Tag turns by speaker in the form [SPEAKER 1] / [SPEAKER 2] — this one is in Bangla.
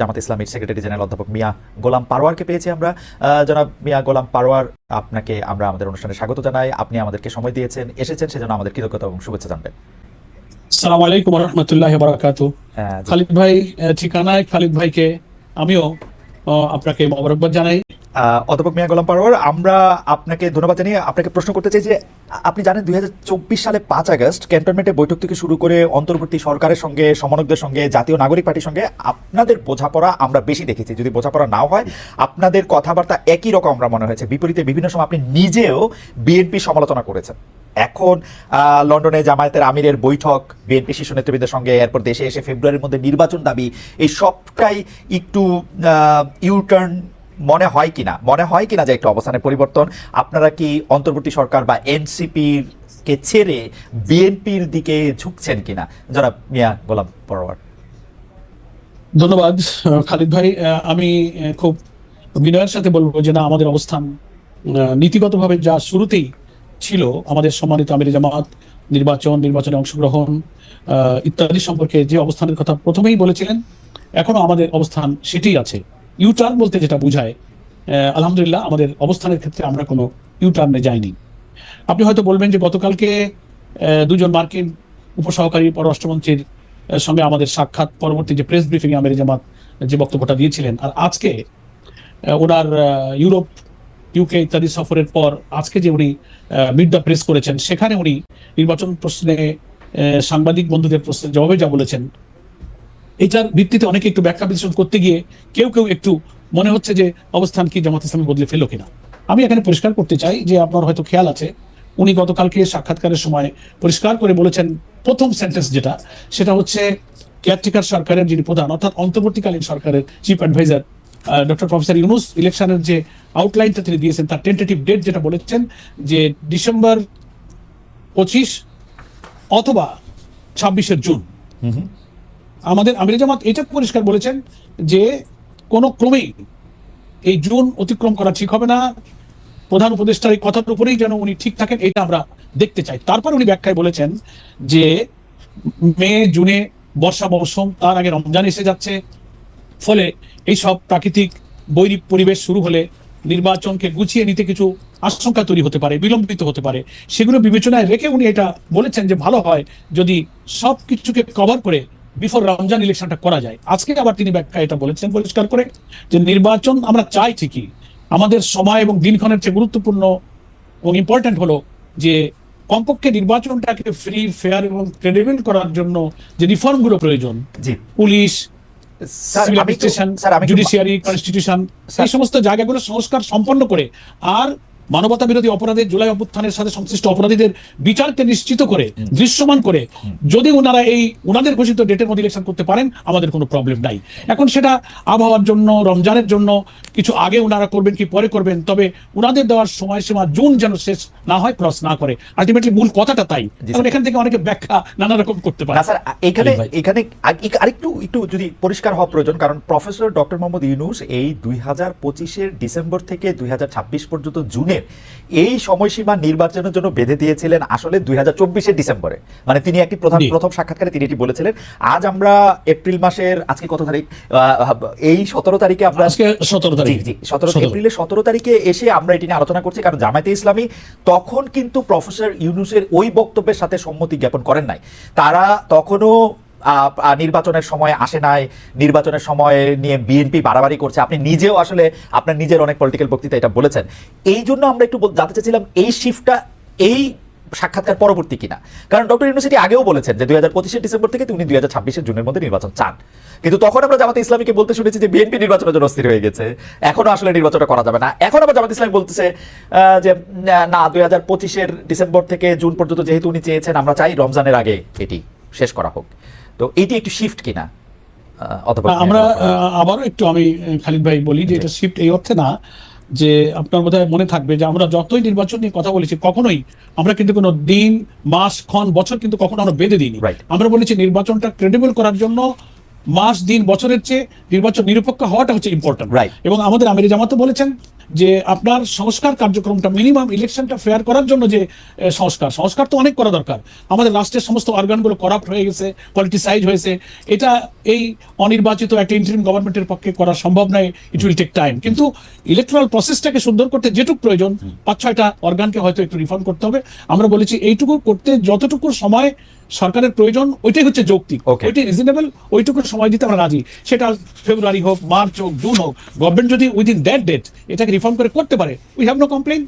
[SPEAKER 1] জামাত ইসলামের সেক্রেটারি জেনারেল অধ্যাপক মিয়া গোলাম পারোয়ারকে পেয়েছি আমরা। জনাব মিয়া গোলাম পারোয়ার আপনাকে আমরা আমাদের অনুষ্ঠানে স্বাগত জানাই। আপনি আমাদেরকে সময় দিয়েছেন এসেছেন সেজন্য আমাদের কৃতজ্ঞতা এবং শুভেচ্ছা জানবেন।
[SPEAKER 2] সালাম আলাইকুম রহমতুল্লাহ বারাকাতু খালিদ ভাই ঠিকানায় খালিদ ভাইকে আমিও আপনাকে মোবারকবাদ জানাই।
[SPEAKER 1] অধ্যাপক মিয়া গোলাম পারোয়ার, আমরা আপনাকে ধন্যবাদ জানিয়ে আপনাকে প্রশ্ন করতে চাই যে, আপনি জানেন দুই হাজার চব্বিশ সালে পাঁচ আগস্ট ক্যান্টনমেন্টের বৈঠক থেকে শুরু করে অন্তর্বর্তী সরকারের সঙ্গে, সমন্বয়কদের সঙ্গে, জাতীয় নাগরিক পার্টির সঙ্গে আপনাদের বোঝাপড়া আমরা বেশি দেখেছি। যদি বোঝাপড়া নাও হয়, আপনাদের কথাবার্তা একই রকম আমরা মনে হয়েছে। বিপরীতে বিভিন্ন সময় আপনি নিজেও বিএনপি সমালোচনা করেছেন। এখন লন্ডনে জামায়াতের আমিরের বৈঠক, বিএনপি শীর্ষ নেতৃবৃন্দের সঙ্গে এরপর দেশে এসে ফেব্রুয়ারির মধ্যে নির্বাচন দাবি, এই সবটাই একটু ইউটার্ন মনে হয় কিনা? মনে হয় কিনা যে একটু অবস্থানের পরিবর্তন? আপনারা কি অন্তর্বর্তী সরকার বা এনসিপির কে ছেড়ে বিএনপির দিকে ঝুঁকছেন কিনা? যারা মিয়া গোলাম পরোয়ার।
[SPEAKER 2] ধন্যবাদ খালিদ ভাই। আমি খুব বিনয়ের সাথে বলব যে না, আমাদের অবস্থান নীতিগতভাবে যা শুরুতেই ছিল, আমাদের সম্মানিত আমির জামাত, নির্বাচন, নির্বাচনে অংশগ্রহণ ইত্যাদি সম্পর্কে যে অবস্থানের কথা প্রথমেই বলেছিলেন, এখনও আমাদের অবস্থান সেটাই আছে। ইউটার্ন বলতে যেটা বোঝায় আলহামদুলিল্লাহ আমাদের অবস্থানের ক্ষেত্রে আমরা কোনো ইউটার্নে যাইনি। আপনি হয়তো বলবেন যে গতকালকে দুজন মার্কিন উপসহকারী পররাষ্ট্রমন্ত্রীর সঙ্গে আমাদের সাক্ষাৎ পরবর্তী যে প্রেস ব্রিফিং আমের জামাত যে বক্তব্যটা দিয়েছিলেন, আর আজকে ওনার ইউরোপ ইউকে ইত্যাদি সফরের পর আজকে যে উনি মিড দ্য প্রেস করেছেন, সেখানে উনি নির্বাচন প্রশ্নে সাংবাদিক বন্ধুদের প্রশ্নের জবাবে যা বলেছেন এটার ভিত্তিতে অনেকে একটু ব্যাখ্যা বিশ্লেষণ করতে গিয়ে কেউ কেউ একটু মনে হচ্ছে যে অবস্থান কি জামাত ইসলামী বদলে ফেলো কিনা। আমি এখানে পরিষ্কার করতে চাই যে আপনার হয়তো খেয়াল আছে, উনি গতকালকে সাক্ষাৎকারের সময় পরিষ্কার করে বলেছেন প্রথম সেন্টেন্স যেটা, সেটা হচ্ছে কেয়ারটেকার সরকারের যিনি প্রধান, অর্থাৎ অন্তর্বর্তীকালীন সরকারের chief adviser doctor professor Yunus ইলেকশনের যে আউটলাইনটা তিনি দিয়েছেন, তার টেন্টেটিভ ডেট যেটা বলেছেন যে ডিসেম্বর পঁচিশ অথবা ছাব্বিশের জুন। আমাদের আমির জামাত এটা পরিষ্কার বলেছেন যে কোনো ক্রমেই এই জুন অতিক্রম করা ঠিক হবে না। প্রধান উপদেষ্টার এই কথার উপরেই যেন উনি ঠিক থাকেন, এটা আমরা দেখতে চাই। তারপর উনি ব্যাখ্যায় বলেছেন যে মে, জুনে বর্ষা মৌসুম, তার আগে রমজান এসে যাচ্ছে। ফলে এই সব প্রাকৃতিক বৈরিক পরিবেশ শুরু হলে নির্বাচনকে গুছিয়ে নিতে কিছু আশঙ্কা তৈরি হতে পারে, বিলম্বিত হতে পারে। সেগুলো বিবেচনায় রেখে উনি এটা বলেছেন যে ভালো হয় যদি সব কিছুকে কভার করে বিফোর রমজান ইলেকশনটা করা যায়। আজকে আবার তিনি ব্যাখ্যা এটা বলেছেন পরিষ্কার করে যে নির্বাচন আমরা চাই ঠিকই। আমাদের সময় এবং দিনক্ষণের চেয়ে গুরুত্বপূর্ণ এবং ইম্পর্ট্যান্ট হলো যে কমপক্ষে নির্বাচনটাকে ফ্রি ফেয়ার এবং ক্রেডিবল করার জন্য যে রিফর্মগুলো প্রয়োজন পুলিশ জুডিশিয়ারি কনস্টিটিউশন এই সমস্ত জায়গাগুলো সংস্কার সম্পন্ন করে আর মানবতা বিরোধী অপরাধের জুলাই অভ্যুত্থানের সাথে সংশ্লিষ্ট অপরাধীদের বিচারকে নিশ্চিত করে দৃশ্যমান করে যদি ওনারা এই ওনাদের ঘোষিত ডেটের মধ্যে ইলেকশন করতে পারেন আমাদের কোনো প্রবলেম নাই। এখন সেটা আবহাওয়ার জন্য রমজানের জন্য কিছু আগে ওনারা করবেন কি পরে করবেন তবে ওনাদের দেওয়ার সময়সীমা জুন যেন শেষ না হয় ক্রস না করে। আলটিমেটলি মূল কথাটা তাই। এখন এখান থেকে অনেকে ব্যাখ্যা নানা রকম করতে পারে।
[SPEAKER 1] স্যার এখানে এখানে আরেকটু একটু যদি পরিষ্কার হওয়া প্রয়োজন কারণ প্রফেসর ডক্টর মোহাম্মদ ইউনুস এই দুই হাজার পঁচিশের ডিসেম্বর থেকে দুই হাজার ছাব্বিশ পর্যন্ত এই সময়সীমা নির্বাচনের জন্য বেঁধে দিয়েছিলেন আসলে দুই হাজার চব্বিশের ডিসেম্বরে। মানে তিনি একটি প্রধান প্রথম সাক্ষাৎকারে তিনি এটি বলেছিলেন। আজ আমরা এপ্রিল মাসের আজকে কত তারিখ? আহ, এই সতেরো তারিখে আমরা
[SPEAKER 2] আজকে সতেরো তারিখ।
[SPEAKER 1] সতেরো। এপ্রিলের সতেরো তারিখে এসে আমরা এটি নিয়ে আলোচনা করছি কারণ জামায়াতে ইসলামী তখন কিন্তু প্রফেসর ইউনুসের ওই বক্তব্যের সাথে সম্মতি জ্ঞাপন করেন নাই। তারা তখনও নির্বাচনের সময় আসে নাই, নির্বাচনের সময় নিয়ে বিএনপি বাড়াবাড়ি করছে, আপনি নিজেও আসলে আপনার নিজের অনেক পলিটিক্যাল বক্তৃতা এটা বলেছেন। এই জন্য আমরা একটু জানতে চাইছিলাম, এই শিফটটা এই সাক্ষাৎকার পরবর্তী কিনা? কারণ ডক্টর ইউনিভার্সিটি আগেও বলেছেন যে দুই হাজার পঁচিশের ডিসেম্বর থেকে উনি দুই হাজার ছাব্বিশের জুনের মধ্যে নির্বাচন চান। কিন্তু তখন আমরা জামাতে ইসলামীকে বলতে শুনেছি যে বিএনপি নির্বাচনের জন্য অস্থির হয়ে গেছে। এখনও আসলে নির্বাচনটা করা যাবে না। এখন আবার জামাত ইসলামী বলতেছে যে না, দুই হাজার পঁচিশের ডিসেম্বর থেকে জুন পর্যন্ত যেহেতু উনি চেয়েছেন, আমরা চাই রমজানের আগে এটি শেষ করা হোক। তো এটি একটু শিফট কিনা অথবা
[SPEAKER 2] আমরা আবারও একটু আমি খালিদ ভাই বলি যে এটা শিফট এই অর্থে না যে আপনার বোধহয় মনে থাকবে যে আমরা যতই নির্বাচন নিয়ে কথা বলেছি কখনোই আমরা কিন্তু কোনো দিন মাস ক্ষণ বছর কিন্তু কখনো আমরা বেঁধে দিইনি. আমরা বলেছি নির্বাচনটা ক্রেডিবল করার জন্য মাস দিন বছরের চেয়ে নির্বাচন নিরপেক্ষ হওয়াটা হচ্ছে ইম্পর্টেন্ট. এবং আমাদের আমির জামাতও বলেছেন যে আপনার সংস্কার কার্যক্রমটা মিনিমাম ইলেকশনটা ফেয়ার করার জন্য যে সংস্কার। সংস্কার তো অনেক করা দরকার। আমাদের রাষ্ট্রের সমস্ত অর্গানগুলো করাপ্ট হয়ে গেছে পলিটিসাইজ হয়েছে। এটা এই অনির্বাচিত একটা ইন্টারিম গভর্নমেন্টের পক্ষে করা সম্ভব নয়। ইট উইল টেক টাইম কিন্তু ইলেকট্রাল প্রসেসটাকে সুন্দর করতে যেটুকু প্রয়োজন পাঁচ ছয়টা অর্গানকে হয়তো একটু রিফর্ম করতে হবে। আমরা বলেছি এইটুকু করতে যতটুকু সময় সরকারের প্রয়োজন ওইটাই হচ্ছে যৌক্তিক. ওইটাই রিজনেবল ওইটুকু সময় দিতে আমরা রাজি। সেটা ফেব্রুয়ারি হোক মার্চ হোক জুন হোক গভর্নমেন্ট যদি উইদিন দ্যাট ডেট এটাকে রিফর্ম করে করতে পারে। We have no complain